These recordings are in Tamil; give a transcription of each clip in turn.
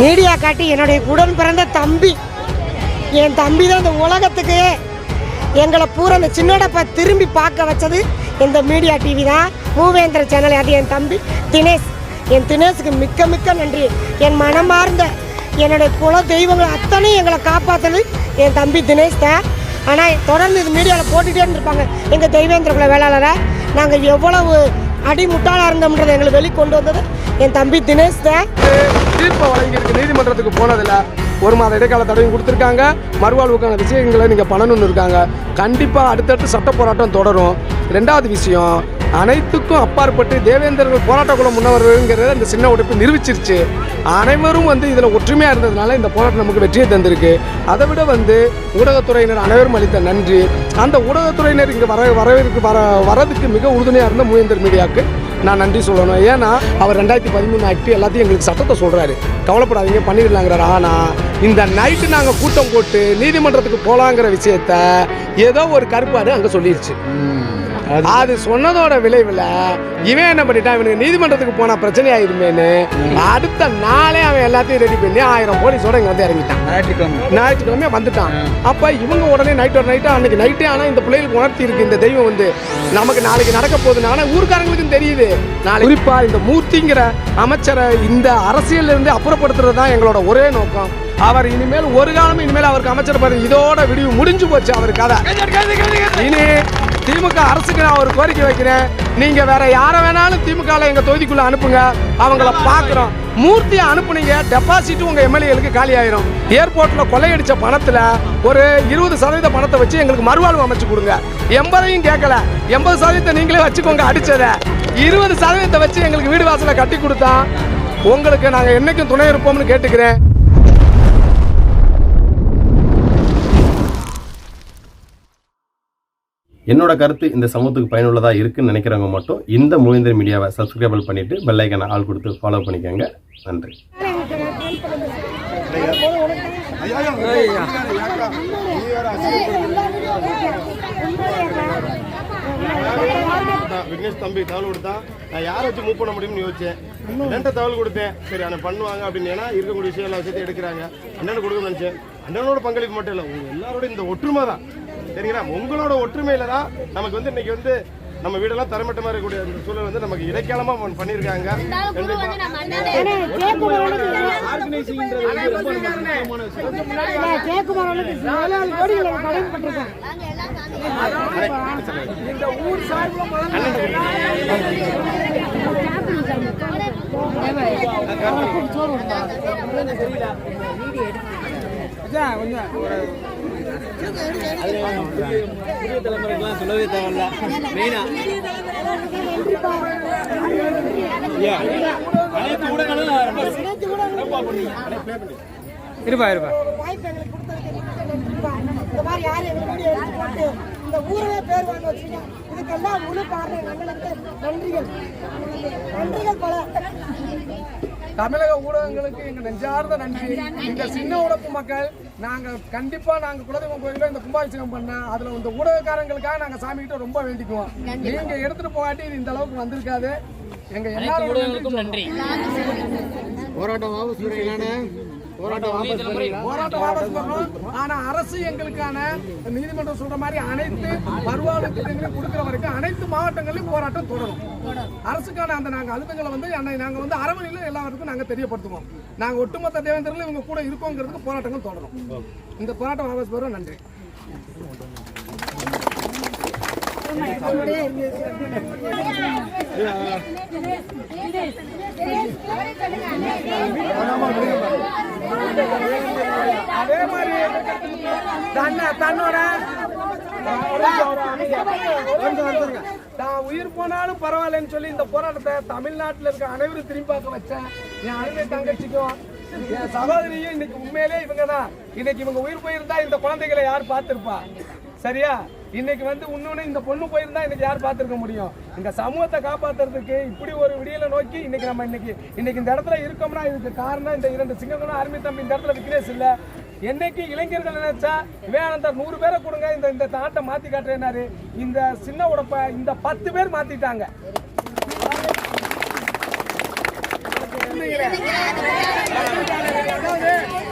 மீடியா காட்டி என்னுடைய உடன் பிறந்த தம்பி. என் தம்பி தான் இந்த உலகத்துக்கு எங்களை பூரா அந்த சின்னடப்பா திரும்பி பார்க்க வச்சது இந்த மீடியா டிவி தான். மூவேந்திர சேனல் அது என் தம்பி தினேஷ். என் தினேஷுக்கு மிக்க மிக்க நன்றி. என் மனமார்ந்த என்னுடைய குல தெய்வங்கள் அத்தனையும் எங்களை காப்பாற்றுனது என் தம்பி தினேஷ் தான். ஆனால் தொடர்ந்து இது மீடியாவில் போட்டுகிட்டே இருந்திருப்பாங்க. எங்கள் தெய்வேந்திர குல வேளாளரை நாங்கள் எவ்வளவு அடி முட்டாளாக இருந்தோம்ன்றதை எங்களை வெளி கொண்டு வந்தது. என் தம்பி தினேஷ் தான். தீர்ப்பை வழங்கியிருக்கு நீதிமன்றத்துக்கு போனதில்ல. ஒரு மாத இடைக்கால தடையும் கொடுத்துருக்காங்க. மறுவாழ்வுக்கான விஷயங்களை நீங்கள் பண்ணணும்னு இருக்காங்க. கண்டிப்பாக அடுத்தடுத்து சட்ட போராட்டம் தொடரும். ரெண்டாவது விஷயம் அனைத்துக்கும் அப்பாற்பட்டு தேவேந்திரர்கள் போராட்ட குழு முன்னவர்கள்ங்கிறத இந்த சின்ன உடைப்பு நிரூபிச்சிருச்சு. அனைவரும் வந்து இதில் ஒற்றுமையாக இருந்ததுனால இந்த போராட்டம் நமக்கு வெற்றியை தந்திருக்கு. அதை விட வந்து ஊடகத்துறையினர் அனைவரும் அளித்த நன்றி. அந்த ஊடகத்துறையினர் இங்கே வர வரவேற்கு வர வரதுக்கு மிக உறுதுணையாக இருந்த மூவேந்தர் மீடியாவுக்கு நான் நன்றி சொல்லணும். ஏன்னா அவர் ரெண்டாயிரத்தி பதிமூணு ஆக்ட் எல்லாத்தையும் எங்களுக்கு சட்டத்தை சொல்கிறாரு கவலைப்படாதீங்க பண்ணிடலாங்கிறார் ஆனால் இந்த நைட்டு நாங்கள் கூட்டம் போட்டு நீதிமன்றத்துக்கு போகலாங்கிற விஷயத்த ஏதோ ஒரு கருப்பாடு அங்கே சொல்லிருச்சு. அது சொன்னதோட விளைவில் இவன் என்ன பண்ணிட்டான்? இவனுக்கு நீதிமன்றத்துக்கு போனா பிரச்சனை ஆயிருமேன்னு அடுத்த நாளே அவன் எல்லாத்தையும் ரெடி பண்ணி ஆயிரம் போலீஸோட இங்க வந்து இறங்கிட்டான். ஞாயிற்றுக்கிழமை. வந்துட்டான். அப்ப இவங்க உடனே நைட் ஒரு நைட்டு அன்னைக்கு நைட்டே ஆனா இந்த பிள்ளைகளுக்கு உணர்த்தி இருக்கு இந்த தெய்வம் வந்து. நமக்கு நாளைக்கு நடக்க போகுதுன்னு. ஆனா ஊர்க்காரங்களுக்கும் தெரியுது. நாளை குறிப்பா இந்த மூர்த்திங்கிற அமைச்சரை இந்த அரசியல்ல இருந்து அப்புறப்படுத்துறது தான் எங்களோட ஒரே நோக்கம். அவர் இனிமேல் ஒரு காலமும் இனிமேல் அவருக்கு அமைச்சர் பதவி இதோட விடிவு முடிஞ்சு போச்சு அவர் கதை. இனி திமுக அரசுக்கு நான் ஒரு கோரிக்கை வைக்கிறேன். நீங்க வேற யாரை வேணாலும் திமுக எங்க தொகுதிக்குள்ள அனுப்புங்க. அவங்கள பாக்குறோம். மூர்த்தியை அனுப்புனீங்க டெபாசிட் உங்க எம்எல்ஏகளுக்கு காலி ஆயிரும். ஏர்போர்ட்ல கொள்ளையடிச்ச பணத்துல ஒரு இருபது சதவீத பணத்தை வச்சு எங்களுக்கு மறுவாழ்வு அமைச்சு கொடுங்க. எண்பதையும் கேட்கல எண்பது சதவீதத்தை நீங்களே வச்சுக்கோங்க அடிச்சத. இருபது சதவீதத்தை வச்சு எங்களுக்கு வீடு வாசலை கட்டி கொடுத்தா உங்களுக்கு நாங்கள் என்னைக்கும் துணை இருப்போம்னு கேட்டுக்கிறேன். என்னோட கருத்து இந்த சமூகத்துக்கு பயனுள்ளதாக இருக்குன்னு நினைக்கிறவங்க மட்டும் இந்த மூவேந்தர் மீடியாவை சப்ஸ்கிரைபிள் பண்ணிட்டு பெல்லைக்கனை ஆள் கொடுத்து ஃபாலோ பண்ணிக்கோங்க. நன்றி. விக்னேஷ் தம்பி தகவல் கொடுத்தான் நான் யாரை வச்சு மூவ் பண்ண முடியும்னு யோசிச்சேன். அண்ணன்ட்ட தகவல் கொடுத்தேன். சரி அண்ணன் பண்ணுவாங்க அப்படின்னு ஏன்னா இருக்கக்கூடிய விஷயம் எல்லாம் விஷயத்தையும் எடுக்கிறாங்க. அண்ணனுக்கு கொடுக்க நினைச்சேன். அண்ணனோட பங்களிப்பு மட்டும் இல்லை உங்க எல்லாரோட இந்த ஒற்றுமை தான். சரிங்களா உங்களோட ஒற்றுமையில தான் நமக்கு வந்து இன்னைக்கு வந்து நம்ம வீடெல்லாம் தரமட்டமா இருக்கக்கூடிய அந்த சூழல் வந்து நமக்கு இடைக்காலமா பட்டிருக்கேன் இந்த ஊர் சார்பில் சொல்லவே தேவையில்ல மெயினா இருப்பா இருப்பா. இந்த மாதிரி யாரும் எங்க போட்டு இந்த ஊரவே பேர் வாங்க இதுக்கெல்லாம் முழு காரணம் நன்றிகள். நன்றிகள் பல தமிழக ஊடகங்களுக்கு எங்க நெஞ்சார்ந்த நன்றி. இந்த சின்ன உடப்பு மக்கள் நாங்க கண்டிப்பா நாங்க குலதெய்வம் கோயில இந்த கும்பாபிஷேகம் பண்ண அதுல இந்த ஊடகக்காரங்களுக்காக நாங்க சாமி கிட்ட ரொம்ப வேண்டிக்குவோம். நீங்க எடுத்துட்டு போகாட்டி இது இந்த அளவுக்கு வந்திருக்காது. எங்க எல்லாரும் ஊடகங்களுக்கும் நன்றி. போராட்டம் போராட்டம் வாபஸ் பண்ணோம் ஆனா அரசு எங்களுக்கான நீதிமன்றம் சொல்ற மாதிரி அனைத்து மறுவாழ்வு திட்டங்களையும் கொடுக்கிற வரைக்கும் அனைத்து மாவட்டங்களிலும் போராட்டம் தொடரும். அரசுக்கான அந்த நாங்க அழுத்தங்களை வந்து நாங்க வந்து அரவணையில எல்லாருக்கும் நாங்க தெரியப்படுத்துவோம். நாங்க ஒட்டுமொத்த தேவேந்திரங்களும் இவங்க கூட இருக்கோங்கிறதுக்கு போராட்டங்கள் தொடரும். இந்த போராட்டம் வாபஸ் பெறும் நன்றி. அதே மாதிரி தன்னை தன்னோட நான் உயிர் போனாலும் பரவாயில்லன்னு சொல்லி இந்த போராட்டத்தை தமிழ்நாட்டில் இருக்க அனைவரும் திரும்பி பார்க்க வச்சேன் என் அருமை தங்கச்சிக்கும் என் சகோதரியும் இன்னைக்கு உண்மையிலே இவங்க தான். இன்னைக்கு இவங்க உயிர் போயிருந்தா இந்த குழந்தைகளை யார் பார்த்திருப்பா? சரியா? இன்னைக்கு வந்து இன்னொன்னு இந்த பொண்ணு போயிருந்தா இன்னைக்கு யார் பார்த்துருக்க முடியும்? இந்த சமூகத்தை காப்பாத்துறதுக்கு இப்படி ஒரு விடியலை நோக்கி இன்னைக்கு நம்ம இன்னைக்கு இன்னைக்கு இந்த இடத்துல இருக்கோம்னா இதுக்கு காரணம் இந்த இரண்டு சிங்கங்களும் ஆர்மி தம்பி இந்த இடத்துல விக்னேஷ் இல்ல. என்னைக்கு இளைஞர்கள் நினைச்சா விவேகானந்தர் நூறு பேரை கொடுங்க இந்த இந்த நாட்டை மாத்தி காட்டுறேனாரு இந்த சின்ன உடப்ப இந்த பத்து பேர் மாத்திட்டாங்க.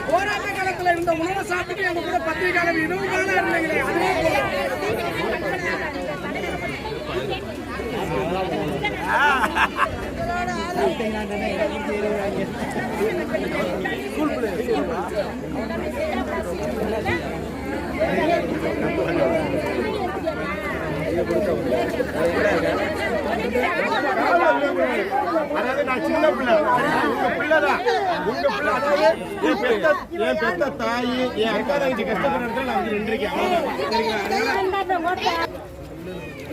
போராட்ட காலத்துல இருந்த உணவை சாப்பிட்டு அவங்க கூட பத்திரிகையாளர் இருபது காலம் இருந்தீங்களே. அதே அதாவது நான் சின்ன பிள்ளை உங்க பிள்ளை உங்க பிள்ளை அதாவது என் பெத்த என் பெத்த தாய் என் அக்கா தங்கச்சி கஷ்டப்படுறதுல நான் வந்து நின்றுருக்கேன் சரிங்களா?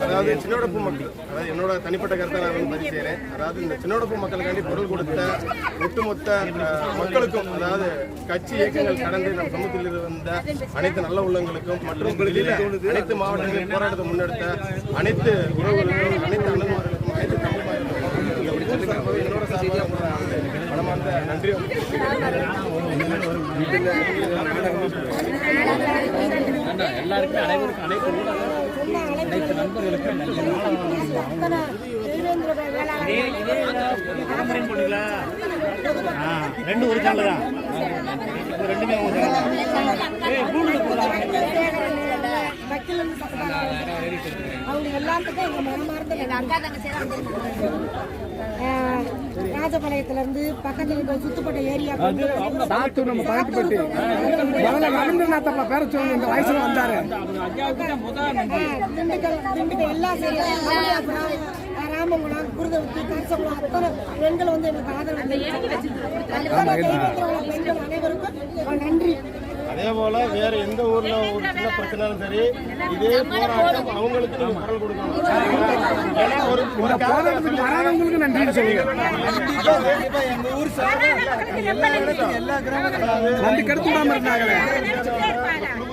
அதாவது சின்னோடப்பு மக்கள் அதாவது என்னோட தனிப்பட்ட கருத்தை நான் வந்து பதிவு செய்கிறேன் அதாவது இந்த சின்னோடப்பு மக்களுக்காண்டி பொருள் கொடுத்த ஒட்டுமொத்த மக்களுக்கும் அதாவது கட்சி இயக்கங்கள் கடந்து நம் சமூகத்தில் இருந்த அனைத்து நல்ல உள்ளங்களுக்கும் மற்றும் அனைத்து மாவட்டங்களில் போராட்டத்தை முன்னெடுத்த அனைத்து உறவுகளுக்கும் அனைத்து அண்ணன்மார்களுக்கும் அனைத்து தமிழ்மார்களுக்கும் என்னோட சார்பாக மனமார்ந்த நன்றி எல்லாருக்கும் அனைவருக்கும் அனைத்து அனைத்து நண்பர்களுக்கும் அத்தனை தேவேந்திர ரெண்டு ஒரு சேனல் தான். ரெண்டுமே வக்கீல் வந்து சட்டத்தார் அவங்க எல்லாத்துக்கும் எங்க மனமார்ந்த ஆஹ், ராஜபாளையத்துல இருந்து பக்கத்துல இருக்க சுத்துப்பட்ட ஏரியா சாத்து நம்ம பயன்பட்டு முதல்ல ரவீந்திரநாத் பேர சொல்லி இந்த வயசுல வந்தாரு. திண்டுக்கல் திண்டுக்கல் எல்லா சரி குருதவத்தி கரசகுளம் அத்தனை பெண்கள் வந்து எனக்கு ஆதரவு பெண்கள் அனைவருக்கும் நன்றி. அதே போல வேற எந்த ஊர்ல ஒரு சின்ன பிரச்சனையும் சரி இதே போராட்டம் அவங்களுக்கு குரல் கொடுக்கணும். ஏன்னா ஒரு ஒரு போராட்டத்துக்கு வராதவங்களுக்கு நன்றி சொல்லுங்க. நன்றி. கெடுத்து விடாம இருந்தாங்களே.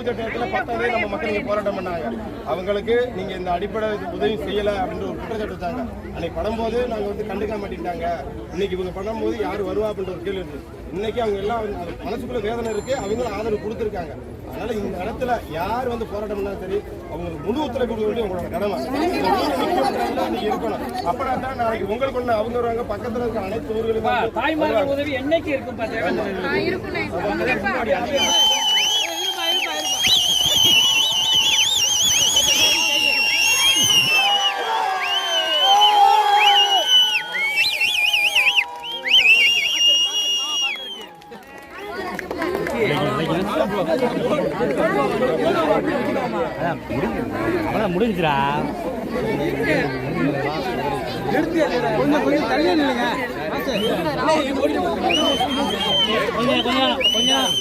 குடும்பத்தில் பத்தாந்தே நம்ம மக்கள் இங்க போராட்டம் பண்ணாங்க. அவங்களுக்கு நீங்க இந்த அடிப்படை உதவி செய்யல அப்படின்ற ஒரு குற்றச்சாட்டு வச்சாங்க. அன்னைக்கு படும்போது நாங்க வந்து கண்டுக்க மாட்டேங்கிட்டாங்க இன்னைக்கு இவங்க பண்ணும்போது யார் வருவா அப்படின்ற ஒரு கேள்வி இருக்கு இன்னைக்கு அவங்க எல்லாம் மனசுக்குள்ள வேதனை இருக்கு அவங்களும் ஆதரவு கொடுத்துருக்காங்க. அதனால இந்த இடத்துல யார் வந்து போராட்டம் பண்ணாலும் சரி அவங்களுக்கு முழு ஒத்துழைப்பு கொடுக்க வேண்டிய உங்களோட கடமை. நீங்க இருக்கணும். அப்பனா தான் நாளைக்கு உங்களுக்கு ஒண்ணு அவங்க வருவாங்க பக்கத்துல இருக்க அனைத்து ஊர்களுக்கும் தாய்மார்கள் உதவி என்னைக்கு இருக்கும் கொஞ்சம் கொஞ்சம்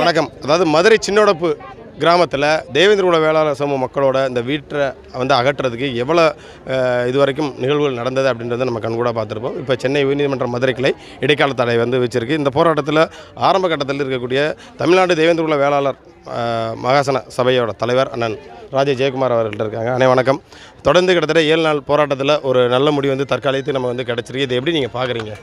வணக்கம். அதாவது மதுரை சின்னோடப்பு. கிராமத்தில் தேவேந்திரகுல வேளாளர் சமூக மக்களோட இந்த வீட்டை வந்து அகற்றுறதுக்கு எவ்வளோ இது வரைக்கும் நிகழ்வுகள் நடந்தது அப்படின்றத நம்ம கண்கூட பார்த்துருப்போம். இப்போ சென்னை உயர்நீதிமன்ற மதுரை கிளை இடைக்கால தடை வந்து வச்சிருக்கு. இந்த போராட்டத்தில் ஆரம்ப கட்டத்தில் இருக்கக்கூடிய தமிழ்நாடு தேவேந்திரகுல வேளாளர் மகாசன சபையோட தலைவர் அண்ணன் ராஜே ஜெயக்குமார் அவர்கள்ட்ட இருக்காங்க. அண்ணே வணக்கம். தொடர்ந்து கிட்டத்தட்ட ஏழு நாள் போராட்டத்தில் ஒரு நல்ல முடிவு வந்து தற்காலிகத்துக்கு நம்ம வந்து கிடச்சிருக்கு. இதை எப்படி நீங்கள் பார்க்குறீங்க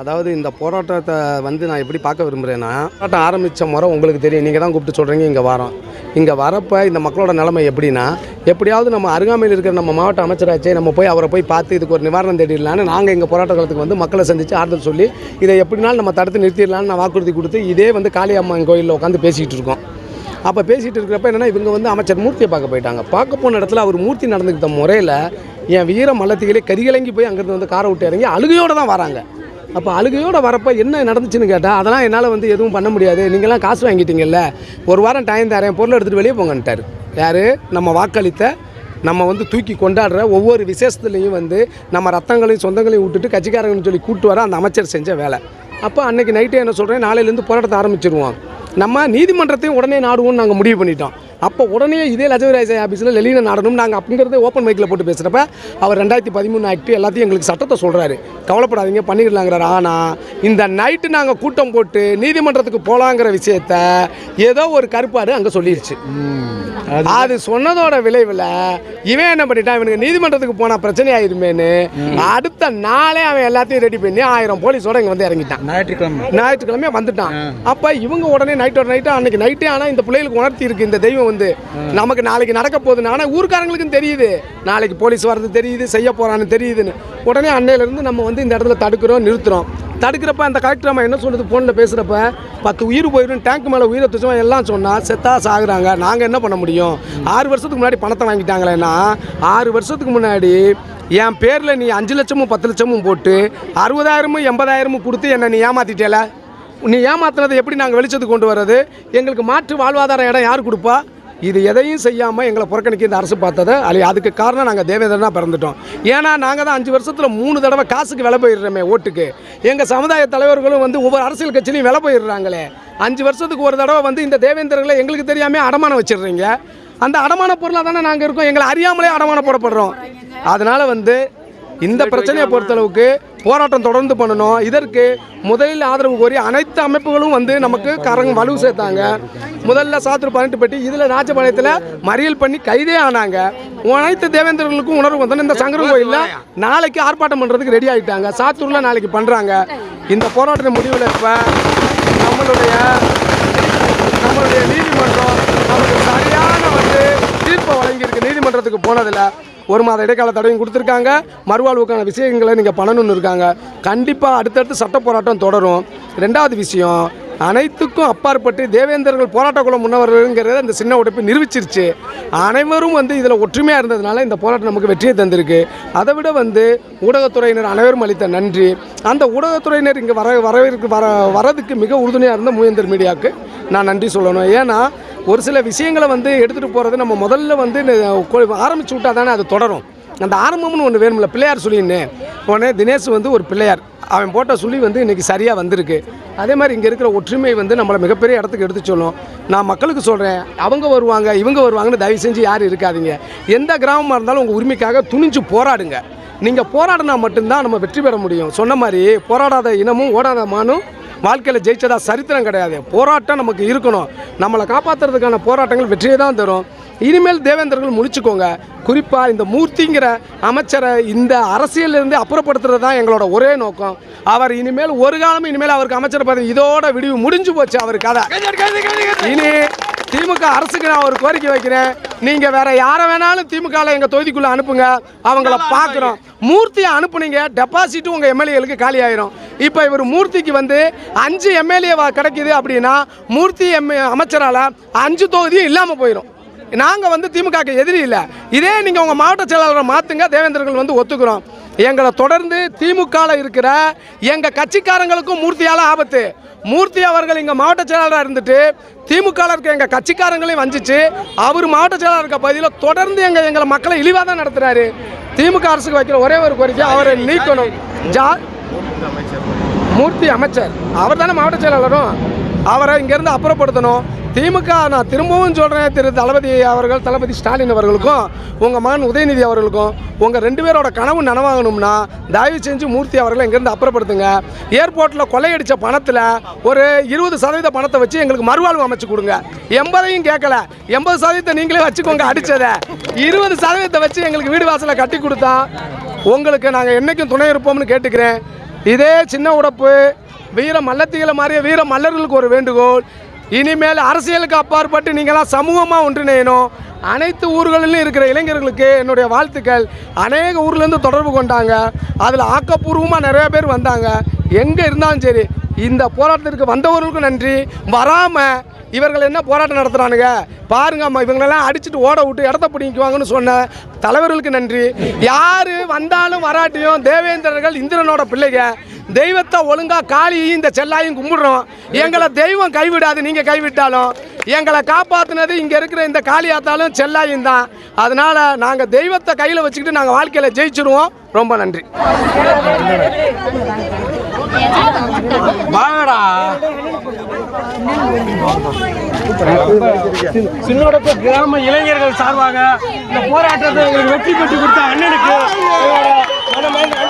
அதாவது இந்த போராட்டத்தை வந்து நான் எப்படி பார்க்க விரும்புகிறேன்னா போராட்டம் ஆரம்பித்த முறை உங்களுக்கு தெரியும். நீங்கள் தான் கூப்பிட்டு சொல்கிறீங்க இங்கே வரோம். இங்கே வரப்போ இந்த மக்களோட நிலைமை எப்படின்னா எப்படியாவது நம்ம அருகாமையில் இருக்கிற நம்ம மாவட்ட அமைச்சராச்சே நம்ம போய் அவரை போய் பார்த்து இதுக்கு ஒரு நிவாரணம் தேடிடலான்னு நாங்கள் எங்கள் போராட்ட காலத்துக்கு வந்து மக்களை சந்தித்து ஆறுதல் சொல்லி இதை எப்படினாலும் நம்ம தடுத்து நிறுத்திடலான்னு நான் வாக்குறுதி கொடுத்து இதே வந்து காளியம்மன் கோயிலில் உட்காந்து பேசிகிட்டு இருக்கோம். அப்போ பேசிகிட்டு இருக்கிறப்ப என்னென்னா இவங்க வந்து அமைச்சர் மூர்த்தியை பார்க்க போயிட்டாங்க. பார்க்க போன இடத்துல அவர் மூர்த்தி நடந்துக்கிட்ட முறையில் என் வீர மல்லத்திகளே கரிகலங்கி போய் அங்கேருந்து வந்து காரை விட்டு இறங்கி அழுகையோடு தான் வராங்க. அப்போ அழுகையோடு வரப்போ என்ன நடந்துச்சுன்னு கேட்டால் அதெல்லாம் என்னால் வந்து எதுவும் பண்ண முடியாது. நீங்களாம் காசு வாங்கிட்டீங்கல்ல. ஒரு வாரம் டைம் தரேன் பொருளை எடுத்துகிட்டு வெளியே போங்கன்ட்டார் யார்? நம்ம வாக்களித்த நம்ம வந்து தூக்கி கொண்டாடுற ஒவ்வொரு விசேஷத்துலேயும் வந்து நம்ம ரத்தங்களையும் சொந்தங்களையும் விட்டுட்டு கட்சிக்காரங்கன்னு சொல்லி கூப்பிட்டு வர அந்த அமைச்சர் செஞ்ச வேலை. அப்போ அன்றைக்கி நைட்டே என்ன சொல்கிறேன் நாளையிலேருந்து போராட்டத்தை ஆரம்பிச்சிருவோம் நம்ம நீதிமன்றத்தையும் உடனே நாடுவோம்னு நாங்கள் முடிவு பண்ணிட்டோம். அப்போ உடனே இதே லஜவராஜ் ஆஃபீஸில் லெலினை நாடணும் நாங்கள் அப்படிங்கிறத ஓப்பன் மைக்கில் போட்டு பேசுகிறப்ப அவர் ரெண்டாயிரத்தி பதிமூணு ஆக்ட் எல்லாத்தையும் எங்களுக்கு சட்டத்தை சொல்கிறாரு கவலைப்படாதீங்க பண்ணிடலாங்கிறாரு. ஆனால் இந்த நைட்டு நாங்கள் கூட்டம் போட்டு நீதிமன்றத்துக்கு போகலாங்கிற விஷயத்த ஏதோ ஒரு கருப்பாடு அங்கே சொல்லிருச்சு. அது சொன்னதோட விளைவில் இவன் என்ன பண்ணிட்டான்? இவனுக்கு நீதிமன்றத்துக்கு போனால் பிரச்சனை ஆயிருமேன்னு அடுத்த நாளே அவன் எல்லாத்தையும் ரெடி பண்ணி ஆயிரம் போலீஸோட இங்கே வந்து இறங்கிட்டான். ஞாயிற்றுக்கிழமை. ஞாயிற்றுக்கிழமை வந்துட்டான். அப்ப இவங்க உடனே நைட்டோட நைட்டு அன்னைக்கு நைட்டே ஆனா இந்த பிள்ளைகளுக்கு உணர்த்தி இருக்கு இந்த தெய்வம் வந்து. நமக்கு நாளைக்கு நடக்க போகுதுன்னு ஆனா ஊர்க்காரங்களுக்கும் தெரியுது. நாளைக்கு போலீஸ் வர்றது தெரியுது செய்ய போறான்னு தெரியுதுன்னு. உடனே அன்னையில இருந்து நம்ம வந்து இந்த இடத்துல தடுக்கிறோம் நிறுத்துறோம். தடுக்கிறப்ப அந்த கலெக்டர் அம்மா என்ன சொல்லுது ஃபோனில் பேசுகிறப்ப பத்து உயிர் போயிடும் டேங்க் மேலே உயிரை துச்சவன் எல்லாம் சொன்னால் செத்தா சாகுறாங்க. நாங்கள் என்ன பண்ண முடியும்? ஆறு வருஷத்துக்கு முன்னாடி பணத்தை வாங்கிட்டாங்களேன்னா ஆறு வருஷத்துக்கு முன்னாடி என் பேரில் நீ அஞ்சு லட்சமும் பத்து லட்சமும் போட்டு அறுபதாயிரமும் எண்பதாயிரமும் கொடுத்து என்னை நீ ஏமாத்திட்டேல? நீ ஏமாத்துனதை எப்படி நாங்கள் வெளிச்சத்துக்கு கொண்டு வர்றது? எங்களுக்கு மாற்று வாழ்வாதார இடம் யார் கொடுப்பா? இது எதையும் செய்யாமல் எங்களை புறக்கணிக்க இந்த அரசு பார்த்ததை. அல்ல அதுக்கு காரணம் நாங்கள் தேவேந்திரனாக பிறந்துட்டோம். ஏன்னா நாங்கள் தான் அஞ்சு வருஷத்தில் மூணு தடவை காசுக்கு விலை போயிடுறோமே ஓட்டுக்கு. எங்கள் சமுதாய தலைவர்களும் வந்து ஒவ்வொரு அரசியல் கட்சியிலையும் விலை போயிடுறாங்களே. அஞ்சு வருஷத்துக்கு ஒரு தடவை வந்து இந்த தேவேந்திரர்களை எங்களுக்கு தெரியாமல் அடமானம் வச்சிடுறீங்க. அந்த அடமான பொருளாக தானே நாங்கள் இருக்கோம். எங்களை அறியாமலே அடமானம் போடப்படுறோம். அதனால் வந்து இந்த பிரச்சனையை பொறுத்தளவுக்கு போராட்டம் தொடர்ந்து பண்ணணும். இதற்கு முதலில் ஆதரவு கோரி அனைத்து அமைப்புகளும் வந்து நமக்கு கரங்க வலு சேர்த்தாங்க. முதல்ல சாத்தூர் பதினெட்டு பெட்டி இதில் ராஜபாளையத்தில் மறியல் பண்ணி கைதே ஆனாங்க. அனைத்து தேவேந்திரர்களுக்கும் உணர்வு வந்தோம் இந்த சங்கரன் கோயிலில் நாளைக்கு ஆர்ப்பாட்டம் பண்ணுறதுக்கு ரெடி ஆகிட்டாங்க சாத்தூரில் நாளைக்கு பண்ணுறாங்க இந்த போராட்டத்தின் முடிவில் இப்போ நம்மளுடைய நம்மளுடைய நீதிமன்றம் நமக்கு சரியான வந்து தீர்ப்பை வழங்கியிருக்கு. நீதிமன்றத்துக்கு போனதில் ஒரு மாத இடைக்கால தடவையும் கொடுத்துருக்காங்க. மறுவாழ்வுக்கான விஷயங்களை நீங்கள் பண்ணணும்னு இருக்காங்க. கண்டிப்பாக அடுத்தடுத்து சட்ட போராட்டம் தொடரும். ரெண்டாவது விஷயம் அனைத்துக்கும் அப்பாற்பட்டு தேவேந்தர்கள் போராட்டக்குள்ள முன்னவர்கள்ங்கிறத இந்த சின்ன உடைப்பு நிரூபிச்சிருச்சு. அனைவரும் வந்து இதில் ஒற்றுமையாக இருந்ததுனால இந்த போராட்டம் நமக்கு வெற்றியை தந்திருக்கு. அதை விட வந்து ஊடகத்துறையினர் அனைவரும் அளித்த நன்றி. அந்த ஊடகத்துறையினர் இங்கே வர வரவிற்கு வர வரதுக்கு மிக உறுதுணையாக இருந்த மூவேந்தர் மீடியாவுக்கு நான் நன்றி சொல்லணும். ஏன்னா ஒரு சில விஷயங்களை வந்து எடுத்துகிட்டு போகிறது நம்ம முதல்ல வந்து ஆரம்பிச்சு விட்டா தானே அது தொடரும். அந்த ஆரம்பம்னு ஒன்று வேணும்ல பிள்ளையார் சொல்லின்னு. உடனே தினேஷ் வந்து ஒரு பிள்ளையார். அவன் போட்ட சொல்லி வந்து இன்றைக்கி சரியாக வந்திருக்கு. அதே மாதிரி இங்கே இருக்கிற ஒற்றுமை வந்து நம்மளை மிகப்பெரிய இடத்துக்கு எடுத்து சொல்லும். நான் மக்களுக்கு சொல்கிறேன் அவங்க வருவாங்க இவங்க வருவாங்கன்னு தயவு செஞ்சு யாரும் இருக்காதீங்க. எந்த கிராமமாக இருந்தாலும் உங்கள் உரிமைக்காக துணிஞ்சு போராடுங்க. நீங்கள் போராடினா மட்டும்தான் நம்ம வெற்றி பெற முடியும். சொன்ன மாதிரி போராடாத இனமும் ஓடாத மானும் வாழ்க்கையில் ஜெயிச்சதா சரித்திரம் கிடையாது. போராட்டம் நமக்கு இருக்கணும். நம்மளை காப்பாற்றுறதுக்கான போராட்டங்கள் வெற்றியை தான் தரும். இனிமேல் தேவேந்திரர்கள் முடிச்சுக்கோங்க குறிப்பாக இந்த மூர்த்திங்கிற அமைச்சரை இந்த அரசியலிருந்து அப்புறப்படுத்துறது தான் எங்களோட ஒரே நோக்கம். அவர் இனிமேல் ஒரு காலமும் இனிமேல் அவருக்கு அமைச்சர் பதவி இதோட விடிவு முடிஞ்சு போச்சு அவர் கதை. இனி திமுக அரசுக்கு நான் ஒரு கோரிக்கை வைக்கிறேன். நீங்க வேற யாரை வேணாலும் திமுகவில் எங்க தொகுதிக்குள்ள அனுப்புங்க. அவங்கள பார்க்குறோம் மூர்த்தியை அனுப்புனீங்க டெபாசிட் உங்க எம்எல்ஏகளுக்கு காலி ஆயிரும். இப்போ இவர் மூர்த்திக்கு வந்து அஞ்சு எம்எல்ஏ கிடைக்குது அப்படின்னா மூர்த்தி எம் அமைச்சரால் அஞ்சு தொகுதியும் இல்லாமல் போயிடும் நாங்கள் வந்து திமுகக்கு எதிரி இல்லை. இதே நீங்கள் உங்கள் மாவட்ட செயலாளரை மாற்றுங்க தேவேந்திரர்கள் வந்து ஒத்துக்கிறோம். எங்களை தொடர்ந்து திமுகவில் இருக்கிற எங்கள் கட்சிக்காரங்களுக்கும் மூர்த்தியால் ஆபத்து. மூர்த்தி அவர்கள் இங்கே மாவட்ட செயலாளராக இருந்துட்டு திமுகவில் இருக்க எங்கள் கட்சிக்காரங்களையும் வஞ்சிச்சு. அவர் மாவட்ட செயலாளர் இருக்க பகுதியில் தொடர்ந்து எங்கள் எங்களை மக்களை இழிவாக தான் நடத்துகிறாரு திமுக அரசுக்கு வைக்கிற ஒரே ஒரு கோரிக்கை அவரை நீக்கணும். ஜா மூர்த்தி அமைச்சர். அவர் தானே மாவட்ட செயலாளரும். அவரை இங்கேருந்து அப்புறப்படுத்தணும். திமுக நான் திரும்பவும் சொல்கிறேன் திரு தளபதி அவர்கள் தளபதி ஸ்டாலின் அவர்களுக்கும் உங்கள் மகன் உதயநிதி அவர்களுக்கும் உங்கள் ரெண்டு பேரோட கனவு நனவாகணும்னா தயவு செஞ்சு மூர்த்தி அவர்களை இங்கேருந்து அப்புறப்படுத்துங்க. ஏர்போர்ட்டில் கொள்ளையடித்த பணத்தில் ஒரு இருபது சதவீத பணத்தை வச்சு எங்களுக்கு மறுவாழ்வு அமைச்சு கொடுங்க. எண்பதையும் கேட்கல. எண்பது சதவீதத்தை நீங்களே வச்சுக்கோங்க அடித்ததை இருபது சதவீதத்தை வச்சு எங்களுக்கு வீடு வாசலை கட்டி கொடுத்தா உங்களுக்கு நாங்கள் என்றைக்கும் துணை இருப்போம்னு கேட்டுக்கிறேன். இதே சின்ன உடப்பு வீர மல்லத்திகளை மாதிரிய வீர மல்லர்களுக்கு ஒரு வேண்டுகோள். இனிமேல் அரசியலுக்கு அப்பாற்பட்டு நீங்களாம் சமூகமாக ஒன்றிணையணும். அனைத்து ஊர்களிலும் இருக்கிற இளைஞர்களுக்கு என்னுடைய வாழ்த்துக்கள். அநேக ஊர்லேருந்து தொடர்பு கொண்டாங்க. அதில் ஆக்கப்பூர்வமாக நிறைய பேர் வந்தாங்க. எங்கே இருந்தாலும் சரி இந்த போராட்டத்திற்கு வந்தவர்களுக்கும் நன்றி. வராமல் இவர்கள் என்ன போராட்டம் நடத்துகிறானுங்க பாருங்க அம்மா இவங்களெல்லாம் அடிச்சுட்டு ஓட விட்டு இடத்த பிடிக்குவாங்கன்னு சொன்ன தலைவர்களுக்கு நன்றி. யார் வந்தாலும் வராட்டியும் தேவேந்திரர்கள் இந்திரனோட பிள்ளைங்க. தெய்வத்தை ஒழுங்காக காளியையும் இந்த செல்லாயும் கும்பிடுறோம். எங்களை தெய்வம் கைவிடாது நீங்கள் கைவிட்டாலும். எங்களை காப்பாற்றினது இங்கே இருக்கிற இந்த காளியாத்தாலும் செல்லாயும் தான். அதனால் நாங்கள் தெய்வத்தை கையில் வச்சுக்கிட்டு நாங்கள் வாழ்க்கையில் ஜெயிச்சிருவோம். ரொம்ப நன்றி. வாங்கடா. சின்னோடப்ப கிராம இளைஞர்கள் சார்பாக இந்த போராட்டத்தை எங்களுக்கு வெற்றி பெற்று கொடுத்த அண்ணனுக்கு மனமார்ந்த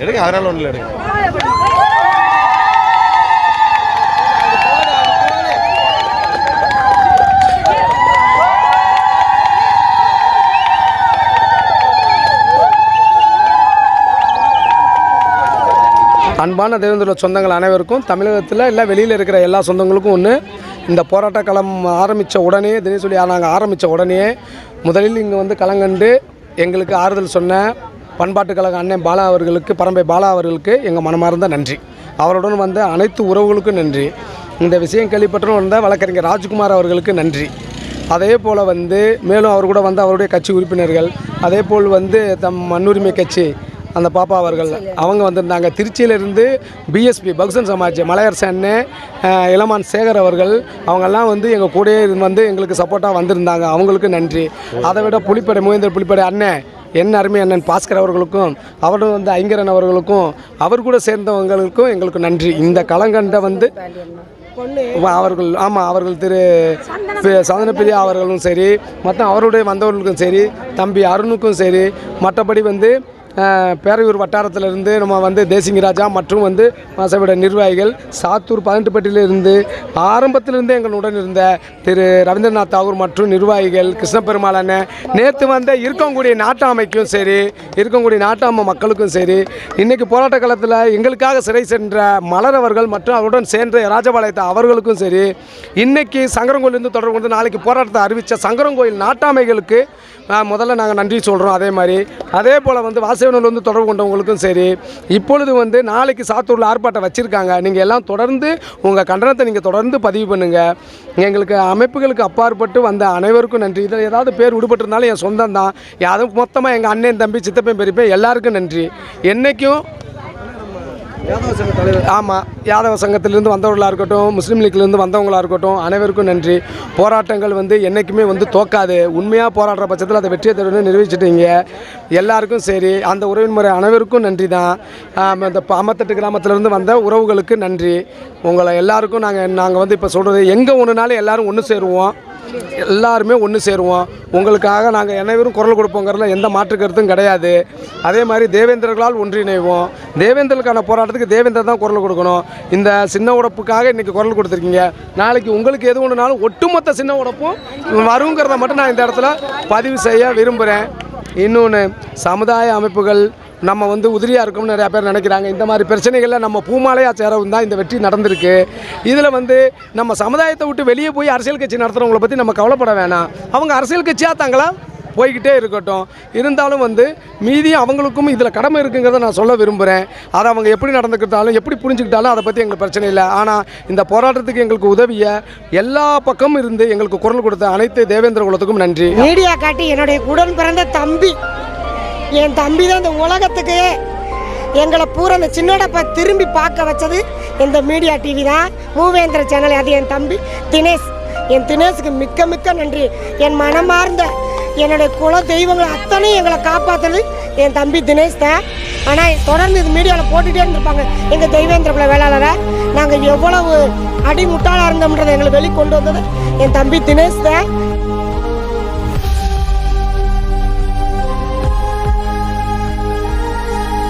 எடுங்க அதனால ஒன்றும் எடுங்க. அன்பான தேவேந்திர சொந்தங்கள் அனைவருக்கும் தமிழகத்தில் இல்லை வெளியில் இருக்கிற எல்லா சொந்தங்களுக்கும் ஒன்று இந்த போராட்ட களம் ஆரம்பித்த உடனே தினேசொலி நாங்கள் ஆரம்பித்த உடனே முதலில் இங்கே வந்து கலங்கண்டு எங்களுக்கு ஆறுதல் சொன்ன பண்பாட்டு கழக அண்ணன் பாலா அவர்களுக்கு பரம்பை பாலா அவர்களுக்கு எங்கள் மனமார்ந்த நன்றி. அவருடன் வந்த அனைத்து உறவுகளுக்கும் நன்றி. இந்த விஷயம் கேள்விப்பட்டு வந்த வழக்கறிஞர் ராஜ்குமார் அவர்களுக்கு நன்றி. அதே போல் வந்து மேலும் அவர் கூட வந்து அவருடைய கட்சி உறுப்பினர்கள் அதே போல் வந்து தம் மண்ணுரிமை கட்சி அந்த பாப்பா அவர்கள். அவங்க வந்திருந்தாங்க. திருச்சியிலிருந்து பிஎஸ்பி பகுசன் சமாஜ் மலையரசு அண்ணன் அஹ், இளமான் சேகர் அவர்கள் அவங்கெல்லாம் வந்து எங்கள் கூடயே இருந்து வந்து எங்களுக்கு சப்போர்ட்டாக வந்திருந்தாங்க. அவங்களுக்கு நன்றி. அதை விட புலிப்படை முயந்திர புலிப்படை அண்ணன் என் அருமை அண்ணன் பாஸ்கர் அவர்களுக்கும் அவரும் வந்து ஐங்கரன் அவர்களுக்கும் அவர் கூட சேர்ந்தவங்களுக்கும் எங்களுக்கு நன்றி. இந்த களங்கண்டை வந்து அவர்கள் ஆமாம் அவர்கள் திரு சந்தனப்பிரியா அவர்களும் சரி மற்ற அவருடைய வந்தவர்களுக்கும் சரி தம்பி அருணுக்கும் சரி மற்றபடி வந்து பேரையூர் வட்டாரத்திலிருந்து நம்ம வந்து தேசிங்க ராஜா மற்றும் வந்து மாசவிட நிர்வாகிகள் சாத்தூர் பதினெட்டுப்பட்டியிலிருந்து ஆரம்பத்திலிருந்து எங்களுடன் இருந்த திரு ரவீந்திரநாத் தாகூர் மற்றும் நிர்வாகிகள் கிருஷ்ணபெருமாளன் நேற்று வந்த இருக்கக்கூடிய நாட்டாமைக்கும் சரி இருக்கக்கூடிய நாட்டாமை மக்களுக்கும் சரி இன்றைக்கு போராட்ட காலத்தில் எங்களுக்காக சிறை சென்ற மலர் அவர்கள் மற்றும் அவருடன் சேர்ந்த ராஜபாளையத்தை அவர்களுக்கும் சரி இன்றைக்கி சங்கரங்கோயிலிருந்து தொடர்பு கொண்டு நாளைக்கு போராட்டத்தை அறிவித்த சங்கரங்கோயில் நாட்டாமைகளுக்கு முதல்ல நாங்கள் நன்றி சொல்கிறோம் அதே மாதிரி. அதே போல் வந்து வாசவனூர்ல வந்து தொடர்பு கொண்டவங்களுக்கும் சரி இப்பொழுது வந்து நாளைக்கு சாத்தூரில் ஆர்ப்பாட்டம் வச்சுருக்காங்க. நீங்கள் எல்லாம் தொடர்ந்து உங்கள் கண்டனத்தை நீங்கள் தொடர்ந்து பதிவு பண்ணுங்கள் எங்களுக்கு அமைப்புகளுக்கு அப்பாற்பட்டு வந்த அனைவருக்கும் நன்றி. இதில் ஏதாவது பேர் விடுபட்டிருந்தாலும் என் சொந்தம் தான் யாரும் மொத்தமாக எங்கள் அண்ணன் தம்பி சித்தப்பன் பெரியப்பன் எல்லாருக்கும் நன்றி. என்றைக்கும் ஆமாம் யாதவ சங்கத்திலிருந்து வந்தவர்களாக இருக்கட்டும் முஸ்லீம் லீக்லேருந்து வந்தவங்களாக இருக்கட்டும் அனைவருக்கும் நன்றி. போராட்டங்கள் வந்து என்றைக்குமே வந்து தோக்காது. உண்மையாக போராடுற பட்சத்தில் அதை வெற்றியை தருன்னு நிரூபிச்சிட்டீங்க. எல்லாருக்கும் சரி அந்த உறவின் முறை அனைவருக்கும் நன்றி தான் இந்த ப- அம்மத்தட்டு கிராமத்திலேருந்து வந்த உறவுகளுக்கு நன்றி. உங்களை எல்லாருக்கும் நாங்கள் நாங்கள் வந்து இப்போ சொல்கிறது எங்கே ஒன்றுனாலும் எல்லோரும் ஒன்று சேருவோம். எல்லாருமே ஒன்று சேருவோம். உங்களுக்காக நாங்கள் அனைவரும் குரல் கொடுப்போங்கிறதுல எந்த மாற்று கருத்தும் கிடையாது. அதே மாதிரி தேவேந்திரர்களால் ஒன்றிணைவோம். தேவேந்திரர்களுக்கான போராட்டத்துக்கு தேவேந்திரர் தான் குரல் கொடுக்கணும். இந்த சின்ன உடப்புக்காக இன்றைக்கி குரல் கொடுத்துருக்கீங்க. நாளைக்கு உங்களுக்கு எது ஒன்றுனாலும் ஒட்டுமொத்த சின்ன உடப்பும் வருங்கிறத மட்டும் நான் இந்த இடத்துல பதிவு செய்ய விரும்புகிறேன் இன்னொன்று சமுதாய அமைப்புகள் நம்ம வந்து உதிரியாக இருக்கோம்னு நிறையா பேர் நினைக்கிறாங்க. இந்த மாதிரி பிரச்சனைகளில் நம்ம பூமாலையாக சேரவும் தான் இந்த வெற்றி நடந்திருக்கு. இதில் வந்து நம்ம சமுதாயத்தை விட்டு வெளியே போய் அரசியல் கட்சி நடத்துகிறவங்கள பற்றி நம்ம கவலைப்பட வேணாம். அவங்க அரசியல் கட்சியாக தாங்களா போய்கிட்டே இருக்கட்டும். இருந்தாலும் வந்து மீதி அவங்களுக்கும் இதில் கடமை இருக்குங்கிறத நான் சொல்ல விரும்புகிறேன் அதை அவங்க எப்படி நடந்துக்கிட்டாலும் எப்படி புரிஞ்சுக்கிட்டாலும் அதை பற்றி எங்களுக்கு பிரச்சனை இல்லை. ஆனால் இந்த போராட்டத்துக்கு எங்களுக்கு உதவிய எல்லா பக்கமும் இருந்து எங்களுக்கு குரல் கொடுத்த அனைத்து தேவேந்திர குலத்துக்கும் நன்றி. மீடியா காட்டி என்னுடைய உடன் பிறந்த தம்பி. என் தம்பி தான் இந்த உலகத்துக்கு எங்களை பூரா அந்த சின்னோடப்ப திரும்பி பார்க்க வச்சது இந்த மீடியா டிவி தான். மூவேந்திர சேனல் அது என் தம்பி தினேஷ். என் தினேஷுக்கு மிக்க மிக்க நன்றி. என் மனமார்ந்த என்னுடைய குல தெய்வங்கள் அத்தனையும் எங்களை காப்பாற்றுறது என் தம்பி தினேஷ் தான். ஆனால் தொடர்ந்து இது மீடியாவில் போட்டுகிட்டே இருந்திருப்பாங்க. எங்கள் தெய்வேந்திர குல வேளாளரை நாங்கள் எவ்வளவு அடிமுட்டாளாக இருந்தோம்ன்றதை எங்களை வெளிக்கொண்டு வந்தது என் தம்பி தினேஷ் தான்.